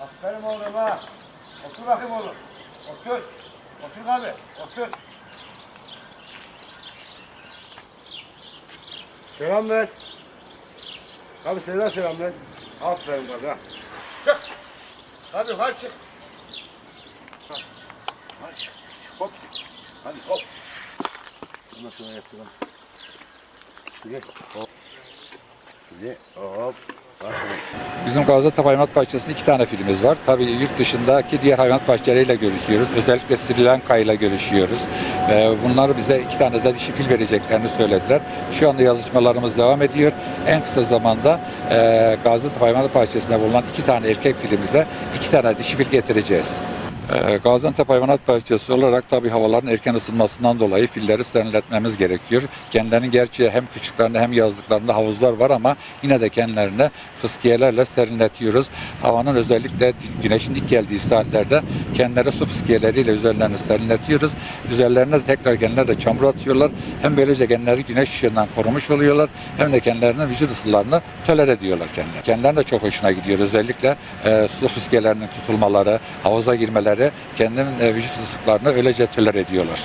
Aferin oğlum ha. Otur bakayım oğlum. Otur. Otur abi. Otur. Selam ver. Abi selam selam ver. Aferin kız ha. Çık. Hadi hadi çık. Hadi. Çık. Hop. Hadi hop. Ondan sonra yaptıralım. Şöyle hop. Şöyle hop. Bizim Gaziantep Hayvanat Bahçesi'nde iki tane filmimiz var. Tabii yurt dışındaki diğer hayvanat bahçeleriyle görüşüyoruz. Özellikle Sri Lanka ile görüşüyoruz. Ee, Bunlar bize iki tane de dişi fil vereceklerini söylediler. Şu anda yazışmalarımız devam ediyor. En kısa zamanda e, Gaziantep Hayvanat Bahçesi'nde bulunan iki tane erkek filimize iki tane dişi fil getireceğiz. Ee, Gaziantep Hayvanat Bahçesi olarak tabii havaların erken ısınmasından dolayı filleri serinletmemiz gerekiyor. Kendilerinin gerçi hem küçüklerinde hem yazlıklarında havuzlar var ama yine de kendilerine fıskiyelerle serinletiyoruz. Havanın özellikle güneşin dik geldiği saatlerde kendileri su fıskiyeleriyle üzerlerini serinletiyoruz. Üzerlerine de tekrar kendileri çamur atıyorlar. Hem böylece kendileri güneş ışığından korumuş oluyorlar hem de kendilerinin vücut ısılarını töler ediyorlar kendileri. Kendilerine de çok hoşuna gidiyor. Özellikle e, su fıskiyelerinin tutulmaları, havuza girmeleri kendinin e, vücut ısılarını öylece töler ediyorlar.